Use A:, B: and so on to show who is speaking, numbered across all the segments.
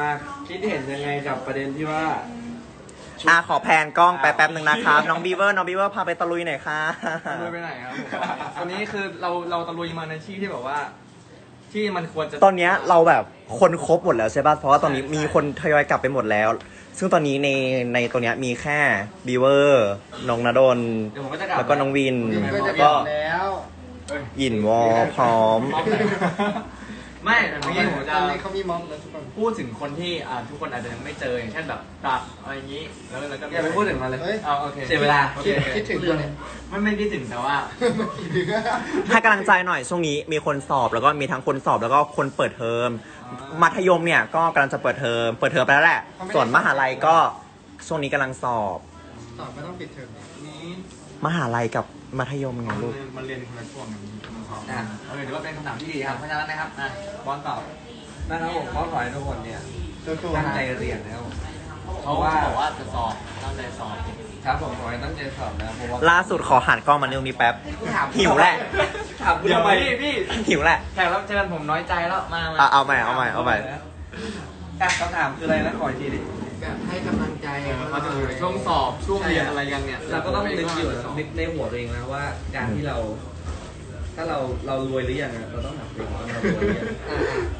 A: มาคิดเห็นยังไงกับประเด็นที่ว่า
B: อะขอแพนกล้องไปแป๊บหนึ่งนะครับน้องบีเวอร์น้องบีเวอร์พาไปตะลุยหน่อยค่ะ
A: ตะลุยไปไหนครับผมวันนี้คือเราเราตะลุยมาในที่ที่แบบว่า ที่มันควรจะ
B: ตอนเนี้ยเราแบบคนครบหมดแล้วใช่ป่ะเพราะว่าตอนนี้มีคนทยอยกลับไปหมดแล้ว ซึ่งตอนนี้ในในตัวเนี้ยมีแค่บีเวอร์น้องนาดน
A: เดี๋ยวผมก็จะกลับ
B: แล้วก็น้องวิน
C: นี่ก็จะ
B: ก็
C: กลับแล้ว
B: หยินวอพร้อม
A: ม็อบไหน ไม่เมื่อกี้ผมจะ
C: ตอนนี้เขามีม็อบแล้วทุกคน
A: พูดถึงคนที่อ่าทุกคนอาจจะยังไม่เจออย่างเช่นแบบตัดอะไรอย่างนี้ แล้วแล้วก็อย่าไปพูดถึงมันเลย
C: เฮ้ย
A: เอาโอเคเสียเวลา โอเค
C: คิด
A: โอเค
C: คิดถึงตัวเนี่ย
A: ไม่ไม่คิดถึงแต่ว่า
B: ให้กำลังใจหน่อยช่วงนี้มีคนสอบแล้วก็มีทั้งคนสอบแล้วก็คนเปิดเทอม มัธยมเนี่ยก็กำลังจะเปิดเทอม เปิดเทอมไปแล้วแหละส่วนมหาลัยก็ช่วงนี้กำลังสอบ
C: ตอบไม่ต้องปิดเทอม
A: นี้
B: มหาลัยกับมัธยมไงลูก
A: มันเรียนคนละช่วงกัน อะเออถือว่าเป็นคำถามที่ดีครับเพราะฉะนั้นนะครับอะบอลตอบนะครับผมก็ขอให้ทุกคนเนี่ย
C: ตัวตัว
A: ตั้งใจเรียนนะครับผมเพ
D: เขา
A: ราะว่า
D: บอกว่าจะสอบตั้งใจสอบ
A: ครับผมขอให้ตั้งใจสอบนะเพราะว่า
B: ล่าสุดขอหันกล้องมาเรื่องนี้แป๊บ หิวแหละ
A: ถามเดี๋ยวไปพี่
B: หิวแหละ
A: แขกรับเชิญผมน้อยใจแล้วมา
B: อะเอาใหม่เอาใหม่เอาใหม่
A: อะคำถามคืออะไรนะขออีกทีดิ
C: แบบให้กำลังใจ
A: มาถึงช่วงสอบช่วงเรียนอะไรกันเนี่ยเราก็ต้องนึกอยู่นึกในหัวตัวเองนะว่าการที่เรา ถ้าเราเรารวยหรือยังอะเราต้องถามตัวเองว่าเรารวยหรือยัง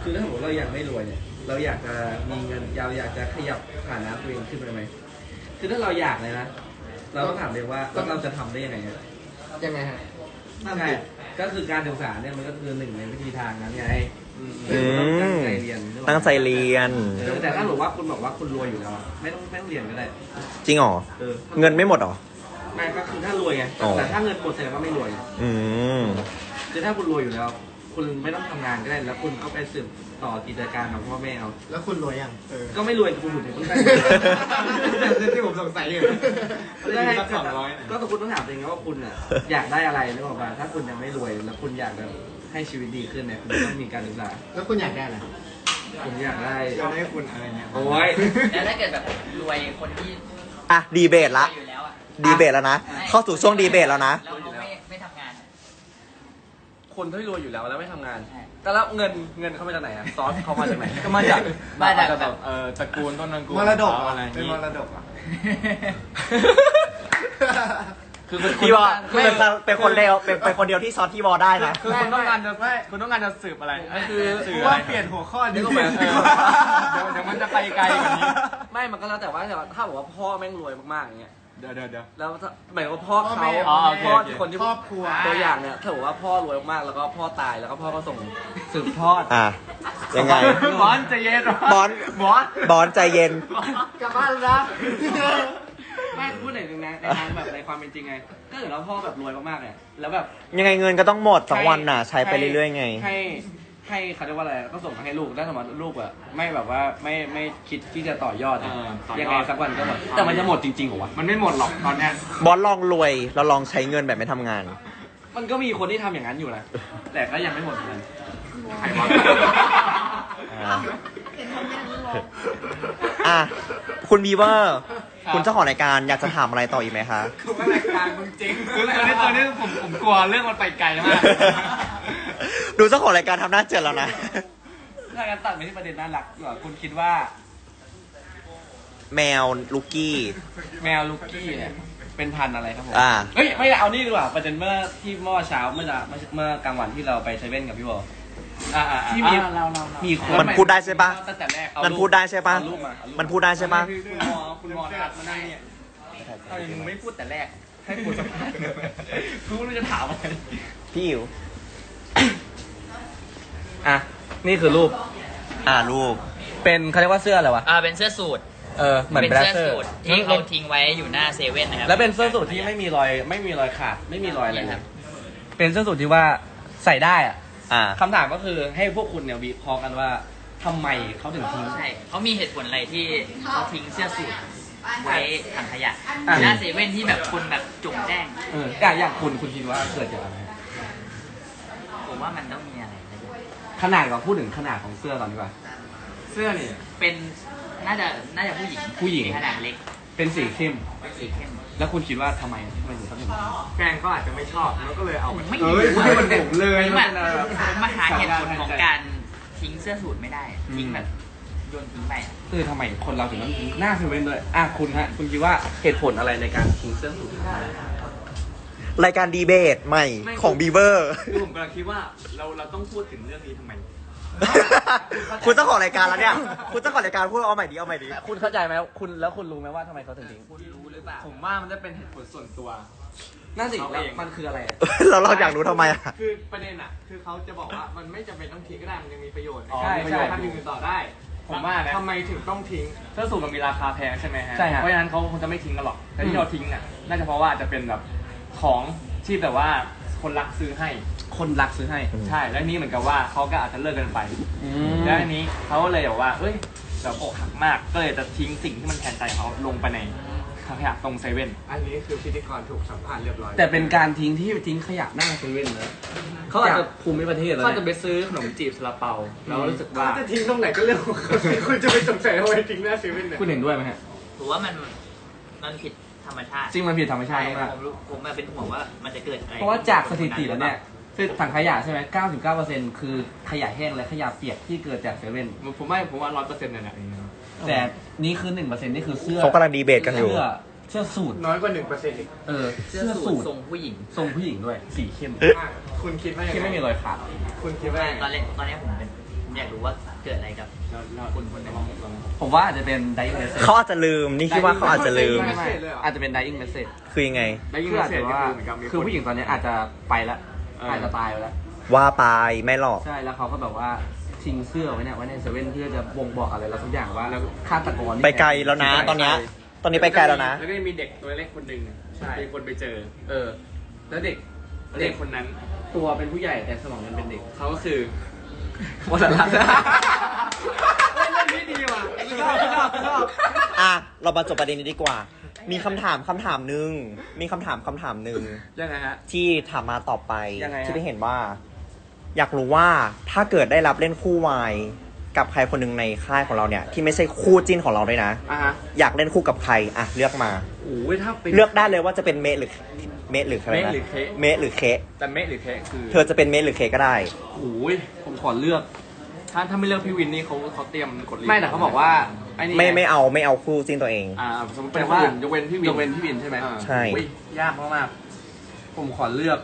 A: คือถ้าสมมติเราอยากไม่รวยเนี่ยเราอยากจะมีเงินเราอยากจะขยับฐานะตัวเองขึ้นไปไหมคือถ้าเราอยากเลยนะเราต้องถามตัวเองว่าแล้วเราจะทำได้ยังไงอะ
C: ยังไงฮะ
A: ใช่ก็คือการศึกษาเนี่ยมันก็คือหนึ่งในวิธีทางนั้นไง
B: อื
A: เราต้องตั้ง
B: ม
A: ใจเรียนนึกออกไหม
B: ตั้งใจเรียน
A: เออแต่ถ้าหรือว่าคุณบอกว่าคุณรวยอยู่แล้วอะไม่ต้องไม่ต้องเรียนก็ได้
B: จริงเหรอ
A: เออ
B: เงินไม่หมดเหรอ
A: ไม่ก็คือถ้ารวยไง
B: อ๋อ
A: แต่ถ้าเงินหมดแสดงว่าไม่รวย
B: อืม
A: คือถ้าคุณรวยอยู่แล้ว คุณไม่ต้องทำงานก็ได้ แล้วคุณก็ไปสืบต่อกิจการของพ่อแม่เอา
C: แล้วคุณรวยยังเออ
A: ก็ไม่รวยคุณอยู่ในต้นไม้ที่ผมสงสัยอยู่ได้ก็สองร้อยก็คุณต้องถามตัวเองว่าคุณอะอยากได้อะไรนึกออกป่ะถ้าคุณยังไม่รวย แล้วคุณอยากแบบให้ชีวิตดีขึ้นเนี่ยคุณต้องมีการศึกษา
C: แล้วคุณอยากได้อะไร
A: ผมอยากได้
C: อยากได้คุณอะไรเงี้ย
A: โอ้ย
D: แล้วถ้าเกิดแบบรวยคนที่
B: อะดีเบตละ
D: อยู่แล้วอะ
B: ดีเบตแล้วนะ เข้าสู่ช่วงดีเบตแล้วนะ
D: แล้วเขาไม่ไม่ทำงาน
A: คนที่รวยอยู่แล้วแล้วไม่ทำงาน
D: ใช่
A: แต่แล้วเงินเงินเขามาจากไหนอะซอสเขามาจากไหน ก็มาจาก
D: มาจากแบบ
A: เออตระกูลต้นตระกูล
C: มรดก
A: เขา
C: อะ
A: อะไรอย่าง
C: เป็น
A: งี้
C: มรดกอะ
A: คือคุณ
B: พี่วอ
A: ไม่
B: เป็นเป็นคนเดียวเป็นเป็นคนเดียวที่ซอสที่วอได้นะ
A: คือคุณต้องการจะคุณต้องการจะสืบอะไรคือ
C: กู
A: สื่อ
C: ว่า
A: อะไร
C: เปลี่ยนหัวข้อ
A: เดี๋
C: นี้
A: ยวก็เหมือนเออเดี๋ยวเดี๋ยวมันจะไปไกลกว่านี้ ไม่มันก็แล้วแต่ว่าแต่ว่าถ้าบอกว่าพ่อแม่งรวยมากๆอย่างเงี้ย
C: เดี๋ยวเดี๋ยวเดี๋ยว
A: แล้วถ้าหมายถึงว่าพ่อ
C: พ่อ
A: เขา
C: แม่
A: พ่อ
C: โอเคโอเค
A: คนที่
C: ครอบครัว
A: ตัวอย่างเนี่ยถ้าบอกว่าพ่อรวยมากๆแล้วก็พ่อตายแล้วก็พ่อก็ส่งสืบทอด
B: อะ ยังไง
A: บอลใจเย็น
B: บอล
A: บอล
B: บอลใจเย็น
C: กลับบ้านแล้วนะ
A: ไม่พูดหน่อยนึงนะในทางแบบในความเป็นจริงไงถ้าเกิดเราพ่อแบบรวยมากๆเนี่ยแล้วแบบ
B: ยังไงเงินก็ต้องหมดสักวันน่ะ ใช้ไปเรื่อยๆไง
A: ให้ ให้เขาเรียกว่าอะไรก็ส่งมาให้ลูกได้สมมติลูกอะไม่แบบว่าไม่ไม่คิดที่จะต่อยอดอะ
D: เออต่อยอด
A: ยังไงสักวันก็หมดแต่มันจะหมดจริงๆเหรอวะมันไม่หมดหรอกตอนเนี้ย
B: บอลลองรวยเราลองใช้เงินแบบไม่ทำงาน
A: มันก็มีคนที่ทำอย่างนั้นอยู่นะแต่ก็ยังไม่หมดเหมือนกันใครวะ
B: อ่าอะ คุณบีเวอร์ คุณเจ้าของรายการอยากจะถามอะไรต่ออีกไหมคะ
A: คือว่ารายการมึงจริงคือตอนนี้ตอนนี้ผมผมกลัวเรื่องมันไปไกลมาก
B: ดูเจ้าของรายการทำหน้าเจ็ดแล้วนะ
A: ถ้างั้นตัดไปที่ประเด็นน่ารักดีกว่าคุณคิดว่า
B: แมวลูกกี้
A: แมวลูกกี้เนี่ยเป็นพันธุ์อะไรครับผม
B: อ่า
A: เฮ้ยไม่เอานี่ดีกว่าประเด็นเมื่อที่เมื่อเช้าเมื่อเมื่อเมื่อกลางวันที่เราไปเซเว่นกับพี่บอลที่มีมีคน
B: มันพูดได้ใช่ปะ
A: ตั้งแต่แรกเอา
B: มันพูดได้ใช่ปะ
A: เอารูปมาเอารูป
B: มันพูดได้ใช่ปะ
A: คุณมอคุณมอทัดมานั่งเนี่ยเอาอย่างมึงไม่พูดแต่แรกให้พูดสักพักกูไม่รู้จะถามอะไร
B: พี่อิ๋ว
A: อะ นี่คือรูป
B: อ่ารูป
A: เป็นเขาเรียกว่าเสื้ออะไรวะ
D: อ่าเป็นเสื้อสูท
A: เออ เหมือน
D: เป็น
A: แบร
D: เสื้อ
A: เซอร์
D: สูทที่เขาทิ้งไว้อยู่หน้าเซเว่นนะครับ
A: แล้วเป็นเสื้อสูทที่ไม่มีรอย ไม่มีรอยขาด ไม่มีรอยอะไร
D: นี่
A: เล
D: ครั
A: ย
D: บ
A: เป็นเสื้อสูทที่ว่าใส่ได้อะ
B: อ่า
A: คำถามก็คือให้พวกคุณเนี่ยวิเคราะห์กันว่าทำไมเขาถึงทิ้ง
D: ใช่เขามีเหตุผลอะไรที่เขาทิ้งเสื้อสูทไว้ถังขยะ
A: อะ
D: หน้าเซเว่นที่แบบคนแบบจุ่มแจ้ง
A: เอออย่างอย่างคุณคุณคิดว่าเกิดจากอะไร
D: ผมว่ามันต้องมีอะไรสักอย่าง
A: ขนาดก่อนพูดถึงขนาดของเสื้อก่อนดีกว่า เสื้อเนี่ย
D: เป็นน่าจะน่าจะผู้หญิง
A: ผู้หญิง
D: ขนาดเล็ก
A: เป็นสีเข้ม
D: สีเข้ม
A: แล้วคุณคิดว่าทำไมทำไมถึงต้องเป็นแฟนเขาอาจจะไม่ชอบแล้วก็เลยเอา
D: ผมไม่
A: เอ้ย
D: รู้
A: ให้มันผมเลย
D: ผม
A: มั
D: อะ
A: นเป็นอะไรแบบ
D: ผมมาหาเหตุผลของการทิ้งเสื้อสูทไม่ได้ทิ้งแบบโยนทิ้งไปอะ
A: คือทำไมคนเราถึงต้องทิ้งหน้าเซเว่นด้วยอะคุณฮะ คุณคิดว่าเหตุผลอะไรในการทิ้งเสื้อสูท
B: รายการดีเบตใหม่ของบีเบอร์
E: คือผมกำลังคิดว่าเราเราต้องพูดถึงเรื่องนี้ทำไม
B: คุณเจ้าของรายการแล้วเนี่ย คุณเจ้าของรายการพูดเอาใหม่ดีเอาใหม่ดี
A: คุณเข้าใจไหมคุณแล้วคุณรู้ไหมว่าทำไมเขาถึงทิ้ง
D: คุณรู้หรือเปล่า
E: ผมว่ามันจะเป็นเหตุผลส่วนตัว
A: นั่นสิ
E: เขา
A: แล้ว
E: เอง
A: มันคืออะไรอะ
B: เราเราอยากรู้ทำไมอะ
E: คือประเด็นอะ คือเขาจะบอกว่ามันไม่จำเป็นต้องทิ้งก็ได้ มันยังมีประโยชน์
A: ใช่ใช่
E: ทำอย่างอื่นต่อได้
A: ผมว่านะ
E: ทำไมถึงต้องทิ้ง เสื้อสูทมันมีราคาแพงใช่ไหมฮะ
A: ใช่ฮะ
E: เพราะฉะนั้นเขาคงจะไม่ทิ้งกันหรอก แต่
A: อื
E: ที่
A: ม
E: เราทิ้งอะ น่าจะเพราะว่าจะเป็นแบบ ของที่แบบว่าคนรักซื้อให้
A: คนรักซื้อให้
B: อืม
E: ใช่ แล้วนี่เหมือนกับว่าเขาก็อาจจะเลิกกันไป
A: อืม
E: แล้วอันนี้เขาก็เลยบอกว่า เอ้ยแบบอกหักมาก ก็เลยจะทิ้งสิ่งที่มันแทนใจเขาลงไปในขยะตรงเซเว่น อันนี้คือพิธีกรถูกสัมภาษณ์เรียบร้อย
A: แต่เป็นการทิ้งที่ทิ้งขยะหน้าเซเว่นนะเขาอาจจะภูมิประเทศแล้ว
E: เขา
A: เนี่ย
E: จะไปซื้อขนมจีบซาลาเปา แล้วรู้สึกว่า
C: จะทิ้งตรงไหนก็เรื่องของเขาสิคุณจะไปสงสัยทำไมทิ้งหน้าเซเว่นเนี่ย
A: คุณเห็นด้วยไหมฮะ
D: ถือว่ามันมันผิด ธรรมชาติ
A: จริงมันผิดธรรมชาติมาก
D: ผมรู้ผมมาเป็นห่วงว่ามันจะเกิดอะไร
A: เพราะว่าจากสถิติแล้วเนี่ยคือถังขยะใช่ไหม99%คือขยะแห้งและขยะเปียกที่เกิดจากเซเว่น
E: ผมว่าผมว่าร้อยเปอร์เซ็นต์เลยนะ
A: แต่นี่คือ1%นี่คือเสื้อ
B: เขากำลังดีเบตกันอยู่
A: เสื้อเสื้อสูท
C: น้อยกว่าหนึ่งเปอร์เซ็นต์อีก
A: เออ
D: เสื้
A: เสื้
D: อ
A: อ
D: สู
A: สู
D: ท
A: ท
D: ทรงผู้หญิง
A: ทรงผู้หญิงด้วย สีเข้ม
C: อะคุณคิดว่ายัง
A: ที่
C: ไง
A: ไม่มีรอยขาด
C: คุณคิดว่ายัง
D: ตอน
C: ไง
D: แรกตอนนี้ผมเป็นผม อยากรู้ว่าเกิดอะไรกับ
E: แล้วแล้วคนคนในห้องเรา
A: ผมว่าอาจจะเป็นไดอิงเมสเซจ
B: เขาอาจจะลืมนี่คิดว่าเขาอาจจะลืม
A: อาจจะเป็นไดอิงเมสเซจ
B: คือยังไง
E: ได้ยิน
A: คืออาจ
E: เสีย
A: จะ
E: งก็
A: ว่า
E: คือเหมือนกับมี
A: คือผู้หญิงตอนนี้อาจจะไปแล้ว
E: เอออ
A: อาจจะตายไปแล้ว
B: ว่าไปไม่หรอก
A: ใช่แล้วเขาก็แบบว่าทิ้งเสื้อไว้เนี่ยไว้ในเซเว่นเพื่อจะบ่งบอกอะไรเราสักอย่างว่าแล้วฆาตกรที่
B: ไปไกลแล้วนะ ตอนเนี้ยตอนนี้ไปไกลแล้วนะ
E: แล้วก็ยังมีเด็กตัวเล็กคนหนึ่ง
A: ใช่
E: มีคนไปเจอ
A: เออ แล้วเด็ก
E: เด็กคนนั้น
A: ตัวเป็นผู้ใหญ่แต่สมองมันเป็นเด็ก
E: เขาก็คือ
A: วัฒนธรรม
E: เฮ้ยเรื่องนี้ดีว่ะชอบชอบชอบ
B: อะ เรามาจบประเด็นนี้ดีกว่า มีคำถามคำถามหนึ่ง มีคำถามคำถามหนึ่ง
E: ยังไงฮะ
B: ที่ถามมาต่อไป
A: ยังไงฮะ
B: ที่ได้เห็นว่า อยากรู้ว่าถ้าเกิดได้รับเล่นคู่วายกับใครคนหนึ่งในค่ายของเราเนี่ย ที่ไม่ใช่คู่จิ้นของเราด้วยนะ
E: อะฮะ
B: อยากเล่นคู่กับใครอะเลือกมา
E: โอ้ยถ้าเป็น
B: เลือกได้เลยว่าจะเป็นเมะหรือเมะหรืออะไรนะ
E: เมะหรือเคะ
B: เมะหรือเค
E: แต่เมะหรือเคะคือ
B: เธอจะเป็นเมะหรือเคก็ได้
E: โอ้ย
A: ผมขอเลือก
E: ถ้าถ้าไม่เลือกพี่วินนี่เขาเขาเตรียมกดลิงก์
A: ไม่แต่เขาบอกว่าไอ้นี่
B: ไม่ไม่เอาไม่เอาคู่จิ้นตัวเอง
E: อ่าสมมติเป็
A: แต่
E: น
A: ว่า
E: ว่ายกเว้นพี่วิน
A: ยกเว้นพี่วินใช่ไหม
E: อ่า
B: ใช่
A: อุ๊ยยากมากๆผมขอเลือก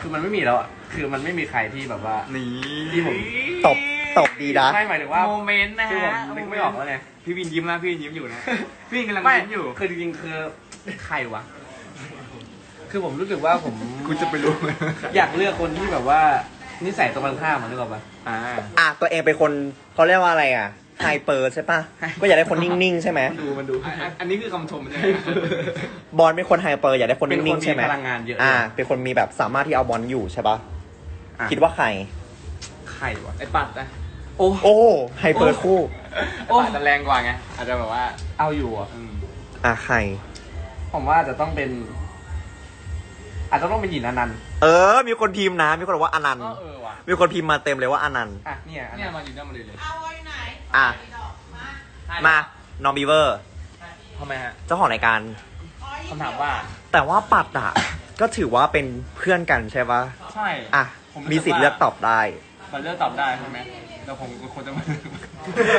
A: คือมันไม่มีแล้วอะคือมันไม่มีใครที่แบบว่า
E: นี่
A: ที่ผม
B: ตบตบดีนะ
A: ไม่หมายถึงว่า
D: โมเมนต์นะ
A: คือผ
D: ฮะ
A: มนึกไม่ออกแล้วไง
E: พี่วินยิ้มนะพี่วินยิ้มอยู่นะ พี่วินกำลัง
A: ไม่
E: ยิ้มอยู่
A: คือจริงๆคือใครวะ คือผมรู้สึกว่าผม
E: คุณจะไปรู้ไหม
A: อยากเลือกคนที่แบบว่านิสัยตรงกันข้ามมันนึกออกปะ
E: อ่า
B: อะตัวเองเป็นคนเขาเรียกว่าอะไรอะไฮเปอร์ใช่ปะก็อยากได้คนนิ่งๆใช่ไหม
A: ดูมันดู
E: อันอันอันนี้คือคำชมใช่ไหม
B: บอลเป็นคนไฮเปอร์อยากได้คน
A: เป็นค
B: นิ่
A: น
B: งๆ
A: มี
B: ใช่ไหม
A: พลังงานเยอะ
B: อ่า เป็นคนมีแบบสามารถที่เอาบอลอยู่ใช่ปะ
A: อะ
B: คิดว่าใคร
A: ใครวะ
E: ไอ้ปัดนะ
A: โอ้
B: โอ้ไฮเปอร์คู่
E: ไอ้ปัดจะแรงกว่าไงอาจจะแบบว่า
A: เอาอยู่อะ
E: อืม
B: อะใคร
A: ผมว่าจะต้องเป็น อาจจะต้องเป็นหยินอนันต์
B: เออ มีคนพิมพ์นะ มีคนบอกว่าอนันต์
E: ก็เออว่ะ
B: มีคนพิมพ์มาเต็มเลยว่าอนันต์
A: อะเนี่ยอัน
E: เนี่ย
A: นั้น
E: มาอยู่เนี่ยมาเลยเลย
B: อะมาน้องบีเวอร์
E: ทำไมฮะ
B: เจ้าของรายการ
E: คำถามว่า
B: แต่ว่าปัดอะ ก็ถือว่าเป็นเพื่อนกันใช่ปะ
E: ใช่
B: อะ
E: ผมรู้สึกว่า
B: มีสิทธิ์เลือกตอบได้
E: มันเลือกตอบได้ใช่ไหมแต่ผมควรจะมา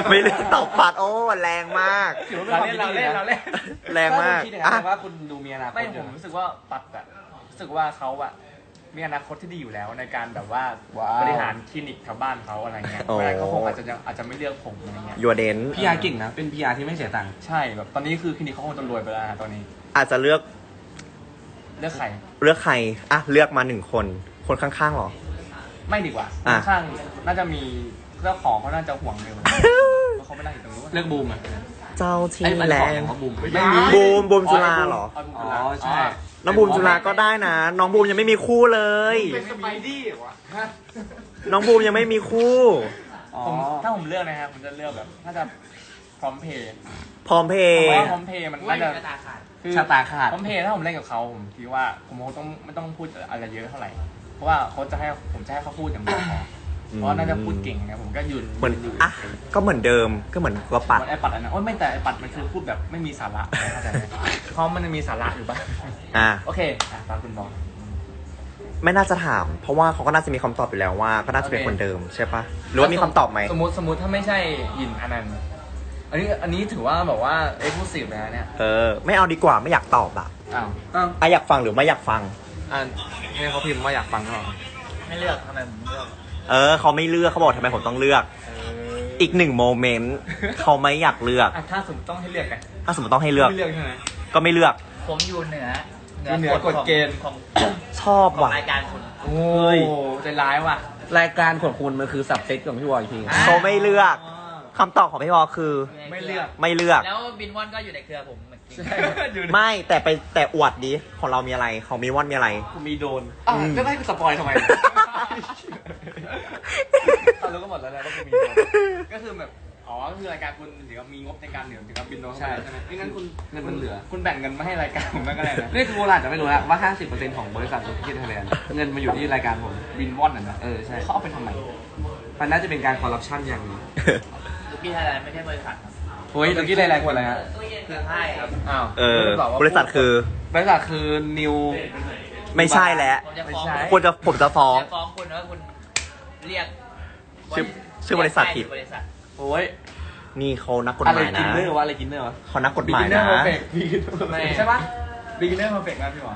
B: ไม่เลือกตอบปัดโอ้แรงมาก
A: ถือว่าเป็นความคิดดีะ
E: เราเล่น
B: แรงมาก
A: ถ้คุณคิดอย่างนั้น
B: อะ
A: แปลว่าคุณดูมีอนาคต
E: ไม่
A: อ
E: ผ
A: ยู่
E: ม
A: นะ
E: รู้สึกว่าปัดอะ รู้สึกว่าเขาอะมีอนาคตที่ดีอยู่แล้วในการแบบว่า
A: ว้าว
E: บริหารคลินิกแถวบ้านเขาอะไรเงี้ย
B: โอ้
E: ไม่งั้นเขาคงอาจจะยังอาจจะไม่เลือกผมอะไรเงี้ย
B: ยัวเดน
A: พีอาร์เก่งนะ เป็นพีอาร์ที่ไม่เสียตังค์
E: ใช่แบบตอนนี้คือคลินิกเขาคงจะรวยไปแล้วนะตอนนี้
B: อาจจะเลือก
E: เลือกใคร
B: เลือกใครอะเลือกมาหนึ่งคน คนข้างๆหรอ
E: ไม่ดีกว่า
B: อะ
E: ข้างๆน่าจะมีเจ้าของเขาน่าจะห่วงอยู่เพราะเขาไม่นั่งอยู่ตรงนู้น
A: เลือกบูมอะ
B: เจ้าที่
A: ไอ้มัน
B: แร
A: บอก
B: ง
A: อย่างว่าบูม
E: ไม่
A: ไม่
E: มี
A: มี
B: บูมบูมจุฬาเหรอ
E: อ๋อบูม
A: อ๋
E: จุ
A: อ
E: ฬา
A: ใช่
B: น้องบูมจุฬาก็ได้นะ น้องบูมยังไม่มีคู่เลย
C: เป็นสไปดี้เหรอวะ
B: น้องบูมยังไม่มีคู่
A: อ๋อ
E: ผมถ้าผมเลือกนะฮะผมจะเลือกแบบน่าจะพร้อมเพย์
B: พร้อมเพ
E: เพ
B: ย์
E: ราะว่าพร้อมเพย์มันน่าจะ
D: ตาขาด
E: คือ
A: ชะตาขาด
E: พร้อมเพย์ถ้าผมเล่นกับเขาผมคิดว่าผมคงต้องไม่ต้องพูดอะไรเยอะเท่าไหร่เพราะว่าเขาจะให้ผมจะให้เขาพูดอย่างเดียวพอ เพราะว่าน่าจะพูดเก่งไงผมก็ยืน
B: เหมือน
E: ยืน
B: อะก็เหมือนเดิมก็เหมือนกระปัด
E: เหมือนไอปัดอันนั้นโอ้ยไม่แต่ไอปัดมันคือพูดแบบไม่มีสาระเข้าใจไหมเพราะมันมีสาระอยู่ปะ
B: อะ
E: โอเคอะตามคุณบอก
B: ไม่น่าจะถาม เพราะว่าเขาก็น่าจะมีคำตอบอยู่แล้วว่า ก็น่าจะเป็นคนเดิมใช่ปะหรือว่ามีคำตอบไหม
E: สมมติสมมติถ้าไม่ใช่ยินอนันต์อันนี้อันนี้ถือว่าแบบว่าเอ็กซ์คลูซีฟนะเนี่ย
B: เออไม่เอาดีกว่าไม่อยากตอบอะ
E: อ้าว
B: อะอยากฟังหรือไม่อยากฟัง
E: อ่านให้เขาพิมพ์ว่าอยากฟังเขาเหรอ
D: ไม่เลือกทำไมผมเลือก
B: เออเขาไม่เลือกเขาบอกทำไมผมต้องเลือก อีกหนึ่งโมเมนต์เขาไม่อยากเลือก
E: อะถ้าสมมติต้องให้เลือกไง
B: ถ้าสมมติต้องให้เลือก
E: ไม่เลือกใช่ไหม
B: ก็ไม่เลือก
D: ผมอยู่เหนือ
E: อยู่เหนือกฎเกณฑ์
D: ของ
B: ชอบ
D: ของ
B: ว่ะ
D: รายการคุณ
E: โอ้ยใจร้ายว่ะ
A: รายการของคุณมันคือสับเซตของพี่วอยที
B: เขาไม่เลือกคำตอบของพี่วอคือ
E: ไม่เลือก
B: ไม่เลือก
D: แล้วบินวอนก็อยู่ในเครือผมเหมือนกัน
E: ใช่อยู่ใน
B: ไม่แต่ไปแต่อวดดิของเรามีอะไร ของมีว่อนมีอะไร
E: กูมีโดนอะแล้วให้กูสปอยทำไม ตอนรู้ก็หมดแล้วนะว่ากูมีโดนก็คือแบบ อ๋อก็คือรายการคุณถึงกับมีงบในการเหนือถึงกับบินโดนเข้าไปใช่ไหมไม่งั้นคุณเงินมันเหลือ คุณแบ่งเงินมาให้รายการผมบ้างก็ได้นะ
A: นี่คือโบราณจะไม่รู้แล้วว่า 50%ของบริษัทธุรกิจไทยแลนด์เงินมาอยู่ที่รายการผม
E: บินวอนน่ะนะ
A: เออใช่
E: เขาเอาไปทำไม
A: มันน่าจะเป็นการคอร์รัปชันอย่างหนึง
D: ลูกพี่ไทยแลนด์ไม่ใช่บริษัทครับ
E: เฮ้ยตะกี้รายการคนอะไรฮะ
D: คือค่ายครับ
E: อ้าว
B: เออ
E: ไม่ได้อกว่า
B: บริษัทคือ
E: บริษัทคือนิว
B: ไม่ใช่แล้ว
D: ผมจะฟ้อง
E: ไม่ใช่
B: ควรจะผมจะฟ้อง
D: จะฟ้องคุณว่าคุณ เรียก
B: ชื่อชื่อบริษัทผิด
D: บริษัท
E: โอ้ย
B: นี่เขานักกฎ
A: อะ
B: ห
A: ไร
B: มาย
A: กิ
B: นะ
A: นเนอร์วะอะไรกินเนอร์วะ
B: เขานักกฎหมาย
E: Beginner
B: นะ
E: Perfect Beginner ใช่ปะ beginner perfect นะพี่หมอ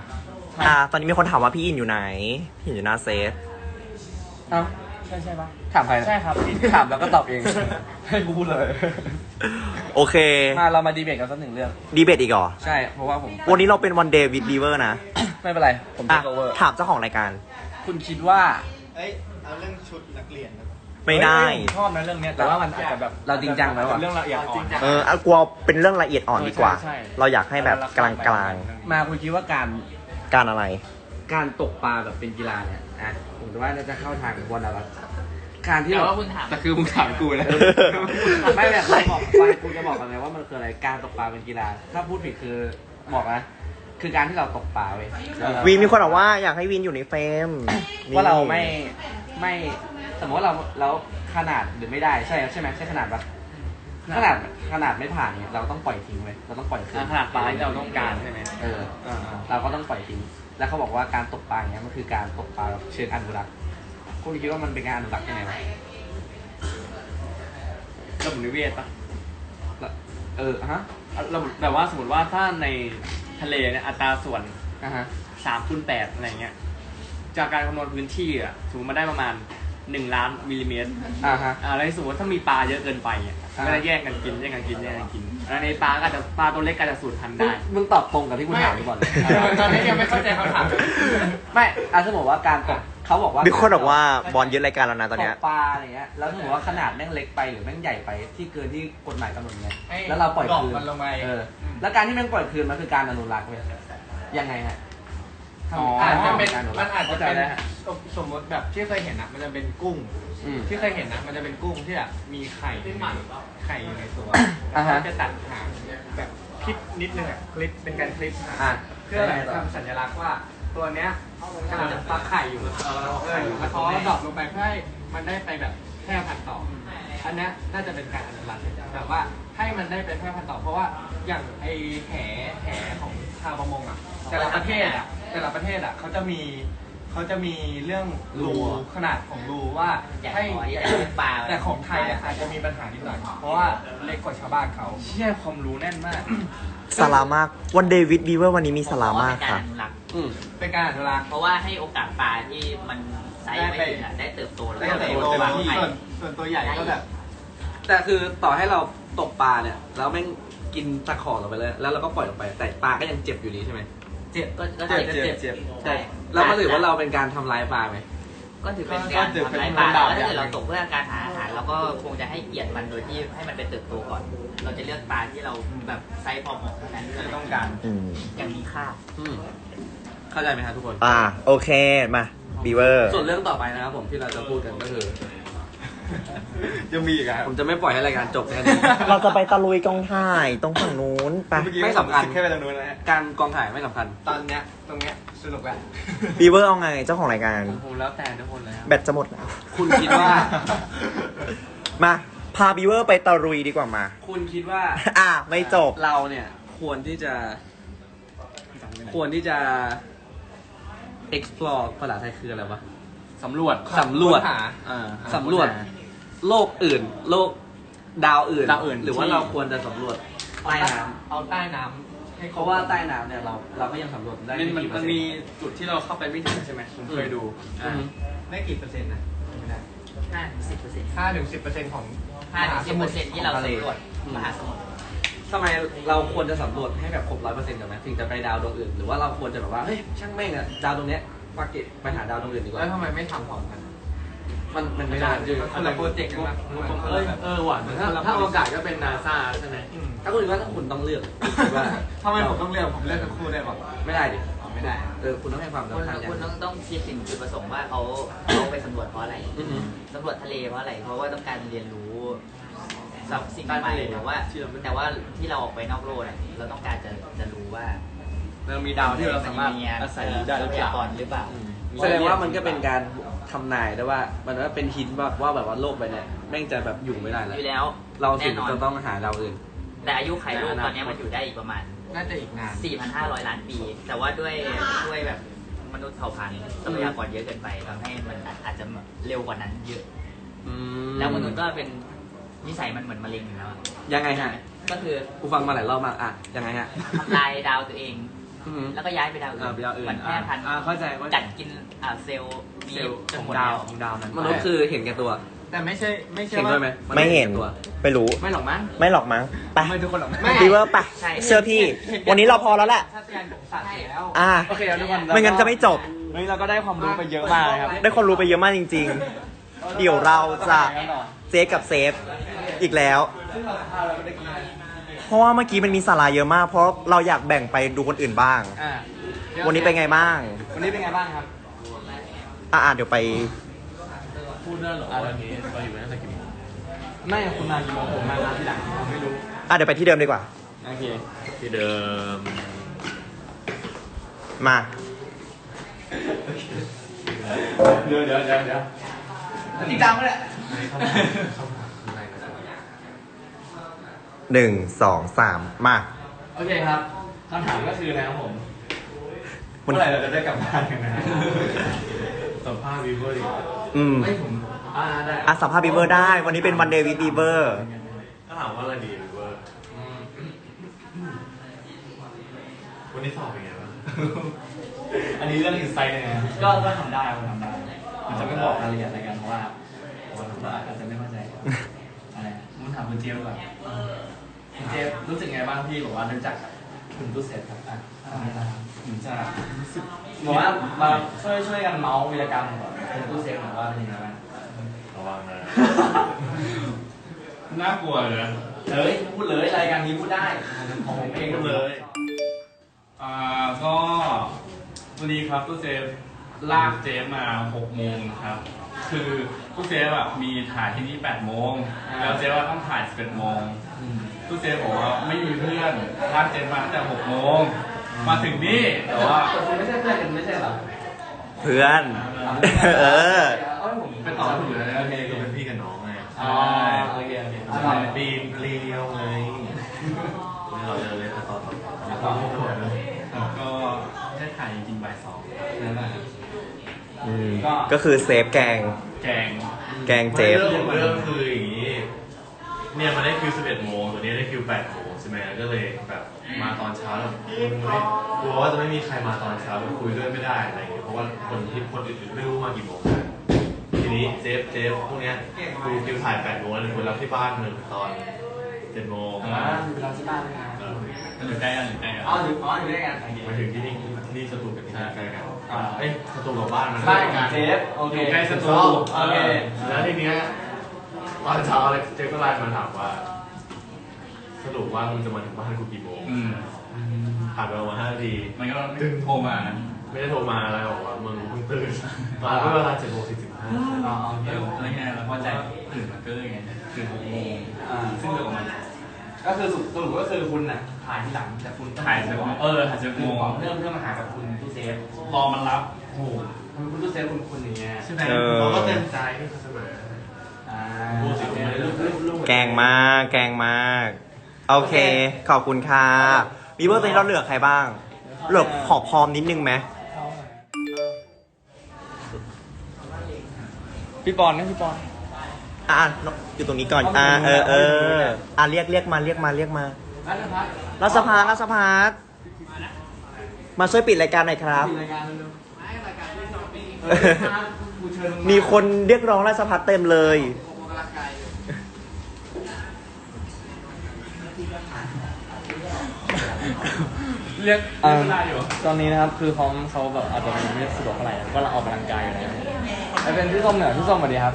B: อ่า ตอนนี้มีคนถามว่าพี่อินอยู่ไหนพี่อินอยู่หน้าเซฟ
E: เอ้าใช่ใช่ปะ
A: ถามใครนะ
E: ใช่ครับ
A: ถามแล้วก็ตอบเอง
E: ให้กูพูดเลย
B: โอเค
A: มาเรามาดีเบตกันสักหนึ่งเรื่อง
B: ดีเบตอีกเหรอ
A: ใช่ เพราะว่าผม
B: วันนี้เราเป็นวันเดย์วิดบีเวอร์นะ
A: ไม่เป็นไร ผม
B: อะ
A: เทคโอเวอร์
B: ถามเจ้าของรายการ
A: คุณคิดว่า
B: ไม่ได้
E: เฮ้ยผมชอบนะเรื่องเนี้ยแต่ว่ามันอาจจะแบบ
A: เราจริงจังไหมวะ
E: เรื่องละเอียดอ่อน
B: เออเอากลัวเป็นเรื่องละเอียดอ่อนดีกว่า
E: ใช่ใช่
B: เราอยากให้แบบกลางกลาง
A: มาคุณคิดว่าการ
B: ๆการอะไร
A: การตกปลาแบบเป็นกีฬาเนี่ยอะผมจะว่าน่าจะเข้าทางวรรณรัตน์การที่
D: แต่
A: เรา
D: ว่าคุณถาม
E: แต่คือมึงถามกูนะ
A: เออไม่แบบเราบอกไปคุณจะบอกกันไหมว่ามันคืออะไรการตกปลาเป็นกีฬา ถ้าพูดผิดคือบอกนะ คือการที่เราตกปลาเว้ยแล้วเรา
B: วีนมีคนบอกว่าอยากให้วีนอยู่ในเฟรม
A: ว่าเราไม่ไม่สมมติว่าเราเราขนาดหรือไม่ได้ใช่ใช่ไหมใช่ขนาดปะขนาดขนาดไม่ผ่านเนี่ยเราต้องปล่อยทิ้งไว้เราต้องปล่อยคืน
E: ขนาดปลาที่เราต้องการใช่ไหม
A: เออ
E: อ่า
A: เราก็ต้องปล่อยทิ้งแล้วเขาบอกว่าการตกปลาอย่างเงี้ยมันคือการตกปลาแบบเชิงอนุรักษ์คุณคิดว่ามันเป็นการอนุรักษ์ยังไงวะ
E: ๆระบบนิเวศปะ
A: แล้วเออฮะ
E: ระบบแบบว่าสมมติว่าถ้าใน ทะเลเนี่ยอัตราส่วน
A: อะฮะ
E: สามคูณแปดอะไรเงี้ย จากการคำนวณพื้นที่อะสมมติมาได้ประมาณหนึ่งล้านมิลลิเมตร
A: อ่าฮะ
E: อ่าแล้วสมมติถ้ามีปลาเยอะเกินไปอะ
A: อ่า
E: ก็จะแย่งกันกินแย่งกันกินแย่งกันกินแล้วในปลาก็อาจจะปลาตัวเล็กก็อาจจะสูญพันธุ์
A: มึง
E: ได้
A: มึงตอบตรงกับที่คุณถามดีก่อนเลย
E: ตอนนี้ยังไม่เข้าใจคำถาม
A: ไม่อะสมมติว่าการตก เขาบอกว่า
B: มีคนบอกว่าบอลยึดรายการแล้วนะตอนเนี้ย
A: ตกปลาอะไรเงี้ยแล้วสมมติว่าขนาดแม่งเล็กไปหรือแม่งใหญ่ไปที่เกินที่กฎหมายกำหนดไงแล้วเราปล่อยคืน
E: มันลงไป
A: เออแล้วการที่แม่งปล่อยคืนมันคือการอนุรักษ์เว้ยยังไงฮะ
E: อ๋อ
A: อา
E: อา
A: จ
E: จ
A: จะ
E: จะ
A: เป็
E: เป็นน
A: มั
E: มันน
A: อา
E: อา
A: จ
E: จ
A: จะ
E: จะ
A: เป็
E: เป็นน
A: ส
E: สมมติแบบที่เคยเห็นนะมันจะเป็นกุ้ง
A: อืม
E: ที่เคยเห็นนะมันจะเป็นกุ้งที่แบบมีไข่ไข่อยู่ในตัว
A: อ่าฮะ
E: แล้วก็จะตัดหางแบบคลิปนิดนึงอะคลิปเป็นการคลิปหาง
A: อะ
E: เพื่อทำสัญลักษณ์ว่า ตัวเนี้ยกำลังจะฟักไข่อยู่เออเออแล้วเขาดรอปลงไปเพื่อให้มันได้ไปแบบแพร่พันธุ์ต่อ อันเนี้ยน่าจะเป็นการอนุรักษ์แบบว่าให้มันได้ไปแพร่พันธุ์ต่อ เพราะว่าอย่างไอแหแหของชาวประมงอะแต่ละประเทศอะแต่ละประเทศอะเขาจะมีเขาจะมีเรื่องรูขนาดของรูว่า
D: อยาก
E: ให้
D: ขออยากให้ปลา
E: แต่ของไทยอะอาจจะมีปัญหานิดหน่อยเพราะว่าเล็กกว่าชาวบ้านเขา
A: เชี่ยความรู้แน่นมาก
B: สาระมากวันเดย์วิดบีเวอร์วันนี้มีสาระมาก
D: เป็นกา
B: ค่ะ
D: ร อนุรักษ์
A: อืม
E: เป็นการอนุรักษ์
D: เพราะว่าให้โอกาสปลาที่มันไซส์ไม่ถึงอะได้เติบโตแล้ว
E: ได้
D: ก็
E: แต่
D: เติบ
E: โต
D: โต
E: มา
D: ไข่
E: ส่วนส่วนตัวใหญ่ก็แบบ
A: แต่คือต่อให้เราตกปลาเนี่ย แล้วแม่งกินตะขอเราไปเลยแล้วเราก็ปล่อยลงไป แต่ปลาก็ยังเจ็บอยู่ดีใช่ไหม
D: เจ็บก็ก็
E: เจ็บ
D: เจ็บ
E: เจ็บเจ็บ
D: ใช่
A: แล้วก็ถือว่าเราเป็นการทำร้ายปลาไหม
D: ก็ถือเป็น
E: ก็
D: การ
E: ถือเป็น
D: ทำร้ายปลา
E: บาป
D: แล้วถ้าเกิด
E: อย่างหนึ่
D: เรา
E: ง
D: ตกเพื่อการหาอาหารเราก็คงจะให้เกียรติมันโดยที่ให้มันไปเติบโตก่อน เราจะเลือกปลาที่เราแบบไซส์พอเหมาะเท่านั้น
E: ที่ต้องการ
B: อืม
D: ยังมีค่า
A: อืมเข้าใจไหมครับทุกคน
B: อ่า โอเค มาบีเวอร์
A: ส่วนเรื่องต่อไปนะครับผมที่เราจะพูดกันก็คือ
E: ยังมีอีกอะ
A: ผมจะไม่ปล่อยให้รายการจบแค่นี้
B: เราจะไปตะลุยกองถ่ายตรงฝั่งนู้นไป
E: เมื่อกี้
A: ไม่สำคัญ
E: แค่ไปตรงนู้นนะฮะ
A: การกองถ่ายไม่สำคัญ
E: ตอนเนี้ยตรงเนี้ยสนุกแล้ว
B: บีเวอร์เอาไงเจ้าของรายการ
E: ผมแล้วแต่ทุกคนเลยครับ
B: แบตจะหมดแล้ว
A: คุณคิดว่า
B: มาพาบีเวอร์ไปตะลุยดีกว่ามา
A: คุณคิดว่า
B: อะไม่จบ
A: เราเนี่ย ควรที่จะ ควรที่จะ
C: explore ภาษาไทยคืออะไรวะ
E: สำรวจ
C: สำรวจ
E: ค้นหา
C: อ่า สำรวจ โลกอื่น โลกดาวอื่น
E: ดาวอื่น
C: หรือว่า
E: ที่
C: เราควรจะสำรวจใต้น้
E: เอาใต้น้ำให้ำ
C: เพราะว่าใต้น้ำเนี่ยเราเราก็ยังสำรวจได้
E: มัน
C: ไม่
E: มัน
C: กี่เปอ
E: มั
C: ร์
E: น
C: เซ็นต์
E: มีจุดที่เราเข้าไปไม่ถึงใช่ไหมผมเคยดู
C: อือฮึ
E: ได้กี่เปอร์เซ็นต์นะไม่ได้
D: ห้าถึงสิบเปอร์เซ็นต์
E: ห้าถึงสิบเปอร์เซ็นต์ของ
D: ห้าถึงสิบเปอร์เซ็นต์ที่เราสำรวจมหาสมุทร
C: ทำไมเราควรจะสำรวจให้แบบครบร้อยเปอร์เซ็นต์กันไหมถึงจะไปดาวดวงอื่น หรือว่าเราควรจะแบบว่าเฮ้ยช่างแม่งอะดาวดวงเนี้ยปาเกตไปหาดาวดวงอื่นดีกว่า
E: แล้วทำไมไม่ทำพร้อมกัน
C: มันมันไม่ได้
E: คนละโปรเจกต์กันปะ
C: เอ้ยเออว่ะถ้าถ้าโอกาสก็เป็นนาซาใช่ไหม
E: อืม
C: ถ้าคุณคิดว่าถ้าคุณต้องเลือกคิดว่า
E: ทำไมผมต้องเลือกผมเลือกทั้งคู่ได้ปะ
C: ไม่ได้ดิ
E: ไม่ได้
C: เออคุณต้องให้ความ
D: คุณ
C: สำคัญอย่าง
D: คุณต้องต้องคิดถึงจุดประสงค์ว่าเขาเขาไปสำรวจเพราะอะไร
C: อือฮึ
D: สำรวจทะเลเพราะอะไรเพราะว่าต้องการเรียนรู้สับสิ่งใหม่ๆแต่ว่าแต่ว่าที่เราออกไปนอกโลกเนี่ยเราต้องการจะจะรู้ว่า
E: เรามีดาวที่เราสามารถอาศัยอยู่ได้หรือ
D: ทรัพ
E: เป
D: ยา
E: ล่า ก
D: รหรือเปล่า
C: แสดงว่ามันก็เป็นการทำนายได้ว่า มันว่าเป็นหินว่าว่าแบบว่าโลกไปเนี่ยแม่งจะแบบอยู่ไม่ได้
D: อ
C: แล้ว
D: ยู่แล้ว
C: เราถึ
D: แน่
C: ง
D: นอน
C: จะต้องหาดาวอื่น
D: แต่อายุไขโลกตอนนี้มันอยู่ได้อีกประมาณ
E: น่าจะอีกนาน
D: 4,500 ล้านปี แต่ว่าด้วยด้วยแบบมนุษย์เผ่าพันธุ์ทรัพยากรเยอะเกินไปทำให้มันอาจจะเร็วกว่านั้นเยอะแล้วมนุษย์ก็เป็นนิสัยมันเหมือนมะเร็งอยู่แล้วอะ
C: ยังไงฮะ
D: ก็คือ
C: กูฟังมาหลายรอบมากอะยังไงฮะ
D: ทำลายดาวตัวเอง
C: อือหือ
D: แล้วก็ย้ายไปดาวอื่
C: อ่านไปดาวอื่น
D: มันแพร่พันธุ์
E: อ่าเข้าใจว่า
D: กัดกินอ่าเซลล์มี
E: เซลล์
D: จน
E: ของ
D: หมด
E: ดา
D: แล้วว
E: ของดาวนั้น
C: มนุษย์คือเห็นแก่ตัว
E: แต่ไม่ใช่ไม่ใช่
C: เห็น
E: ว่า
C: ด้วยไหม
B: ไม่เห็น
C: ตัว
B: ไม่รู้
E: ไม่หรอกมั้ง
B: ไม่หรอกมั้ง ไป
E: ไม่ทุกคนหรอก
B: ฟีเวอร์ไปเชื่อพี่วันนี้เราพอแล้วแหละ
E: ชาติยานของสัตว์แล้ว
B: อ่า
E: โอเคทุกคน
B: ไม่งั้นจะไม่จบ
E: วันนี้เราก็ได้ความรู้ไปเยอะมากเลยครับ
B: ได้คนรู้ไปเยอะมากจริง ๆ เดี๋ยวเราจะเซฟกับเซฟอีกแล้วเพราะว่าเมื่อกี้มันมีสาระเยอะมาก เพราะเราอยากแบ่งไปดูคนอื่นบ้าง
E: อ่า
B: วันนี้เป็นไงบ้าง
E: วันนี้เป็นไงบ้างครับ
B: อ่าเดี๋ยวไป
E: พูดเรื่องหรอวันนี้เราอยู่ตั้งแต่กี่โมงไม่คุณมากี่โมงผมมาทีหลังผมไม่รู้
B: อะเดี๋ยวไปที่เดิมดีกว่า
E: โอเค
F: ที่เดิม
B: มา
E: เดี๋ยวเดี๋ยวเดี๋ยวเดี๋ยว
C: จริงจังเลย
B: หนึ่งสองสามมา
E: โอเคครับคำถามก็คือนะครับผม
B: มัน
E: เมื่อไหร่เราจะได้กลับบ้านกันนะ
F: สัมภาษณ์วีเวอร์ดีกว่า
B: อืม
E: ไม่ผมอ่าได้
B: อะสัมภาษณ์บีเบอร์ได้ วันนี้เป็นวันเดย์วิดบีเบอร์
F: ถ้าถามว่าอะไรดีวีเวอร์วันนี้สอบเป็นไงบ้าง
E: อันนี้เรื่องอินไซต์เลยนะก็ก็ทำได้ผมทำได้มันจะไม่บอกรายละเอียดอะไรกันเพราะว่าเพราะว่าเราอาจจะไม่เข้าใจอะไรมึงถามคุณเจี๊ยบก่อนคุณ เจี๊ยบรู้สึกไงบ้างพี่บอกว่ารู้จักกับคุณตู้เซฟครับอะผมจะรู้สึกบอกว่ามาช่วยช่วยกันเมาส์วีรกรรมของคุณตู้เซฟหน่อยว่าเป็นยังไงบ้าง
F: ระวังนะน่ากลัวเลยนะ
C: เฮ้ยพูดเลยรายการนี้พูดได้ของผมเอง
F: พูดเลย
G: อ่าก็วันนี้ครับตู้เซฟลากเจฟมา6โมงครับ คือตู้เซฟแบบมีถ่ายที่นี่8โมงแล้วเจฟว่าต้องถ่าย11โมง ตู้เซฟบอกว่าไม่มีเพื่อนลากเจฟมาตั้งแต่6โมงมาถึงนี่แต่ว่า
C: คุณไม่ใช่เพื่อนกันไม่ใช่เหรอ
B: เพื่อน เออ
C: เอ้ยผม
G: ไปต่อถูกเลย
F: โอ
G: นะ
F: เคก็เป็นพี่กับน้องไง
C: อ๋อโอเคโอเค
F: จะเป็นปีนเกลียวไงนี่เราจะเล่นต่อต่อต่อต่อ
G: ก็ได้ถ่ายจริงๆบ่ายสองนั่นแหละครับ
B: อืมก็คือเซฟแกง
G: แกง
B: แกงเจฟ
F: เรื่องของเรื่องคืออย่างนี้ เนี่ยมันได้คิว11โมงตัว นี้ได้คิว8โมงใช่ไหมก็เลยแบบมาตอนเช้าแล้วมึงไม่กลัวว่าจะไม่มีใครมาตอนเช้าแล้วคุยด้วยไม่ได้อะไรอย่างเงี้ยเพราะว่าคนที่คนอื่นๆไม่รู้มากี่โมงกันทีนี้เจฟเจฟพวกเนี้ยกูคิวถ่าย8โมงแล้วคุณรับที่บ้านมึงตอน7โมง
C: อ่ามีเวลาที่บ้านไหมครับ
F: เออ
G: ก็อยู่ใกล้กันอยู่ใกล้กัน
C: อ๋ออยู่อ๋ออยู่ด้วยกันโอเค
F: มาถึงที่นี่ที่นี่สตูกับที่นี่ใกล้กันเอ้ยสตูกับบ้านมัน
C: บ้านกับเจฟโอเค
G: อยู่ใกล้สตู
C: โอเค
F: แล้วทีเนี้ยตอนเช้าเลยเจฟก็ไลน์มาถามว่า สรุปว่ามึงจะมาถึงบ้านกูกี่โมง
G: อืม
F: ผ่านไปประมาณห้านาที
G: มันก็โทรมา
F: ไม่ได้โทรมาอะไรบอกว่ามึงเพิ่งตื่นตอนนั้นก็เวลาเจ็ดโมงสี่สิบห้า
C: อ๋อโอเค
G: แล้วไงเราก็ใจตื่นมาก็เลยไงตื่นหกโมง
C: อ่า
G: ซึ่งเร็วมัน
C: ก็คือสรุปก็คือคุณน่ะถ่ายที่หลังแต่คุณต้อง
G: ถ่ายเสร็จเออถ่ายเสร็จ
C: คือ
G: โมง
C: ของเริ่มเพื่อมาหากับคุณตู้เซฟ
G: รอมันรับ
C: โอ้โหทำไมคุณตู้เซฟคุณคุณอย่างเงี้ย
G: ใช่ไหม
B: เออ
F: เขาก็เต็มใจที่เขาเสมอ
C: อ่า
F: พูดสิผมไม่ได้
C: รูปรูปรูป
B: แกงมาก แกงมาก โอเค ขอบคุณค่ะบีเบอร์ตอนนี้เราเหลือใครบ้าง เหลือขอพร้อมนิดนึงไหม
E: พี่ปอนนะพี่ปอน
B: อ่าอยู่ตรงนี้ก่อน อ่าเออเอออ่าเรียกเรียกมาเรียกมาเรียกมา
H: รัฐ
B: สภารัฐสภามาช่วยปิดรายการหน่อยครับ มีคนเรียกร้องรัฐสภาเต็มเลย
G: เรียก
E: อ่า
G: เวลาอยู่
E: ตอนนี้นะครับคือเขาเขาแบบอาจจะไม่ได้สะดวกเท่าไหร่ก็เราออกกำลังกายอยู่นะแล้วเป็นพี่ส้มเหนือพี่ส้มสวัสดีครับ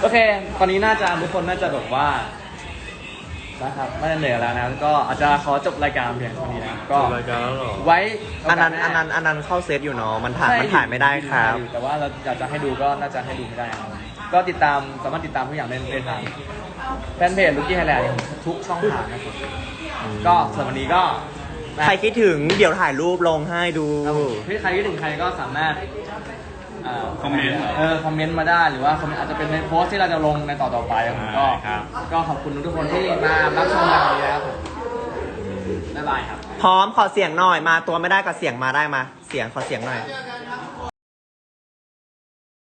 E: โอเค ตอนนี้น่าจะทุกคนน่าจะแบบว่านะครับไม่ได้เหนื่อยแล้วนะก็อาจจะขอจบรายการเพียงเท่านี้นะก็
F: รายการแล้วเหรอ
E: ไว้
B: อันนั้น
E: โกาสห
B: อันนั้นอันนั้นเข้าเซตอยู่เนาะมันถ่ายมันถ่ายไม่ได้ครับ
E: แต่ว่าเราอยากจะให้ดูก็น่าจะให้ดูไม่ได้ครับ ก็ติดตามสามารถติดตามทุกอย่างได้ในทางแฟนเพจลูกี้ไฮแลนด์ทุกช่องทางนะครับก็สำหรับวันนี้ก็นะ
B: ใครคิดถึงเดี๋ยวถ่ายรูปลงให้ดู
E: ที่ใครคิดถึงใครก็สามารถา
G: คอมเมนต์
E: เออคอมเมนต์มาได้หรือว่าคอมเมนต์อาจจะเป็นในโพสต์ที่เราจะลงในต่อต่อๆไปครับผมก็
G: ได้ครับ
E: ก็ขอบคุณทุกคนที่มารับชมกันวันนี้นะครับผมบ๊ายบายครับ
B: พร้อมขอเสียงหน่อยมาตัวไม่ได้ก็เสียงมาได้มา เสียงขอเสียงหน่อย
H: เจอกัน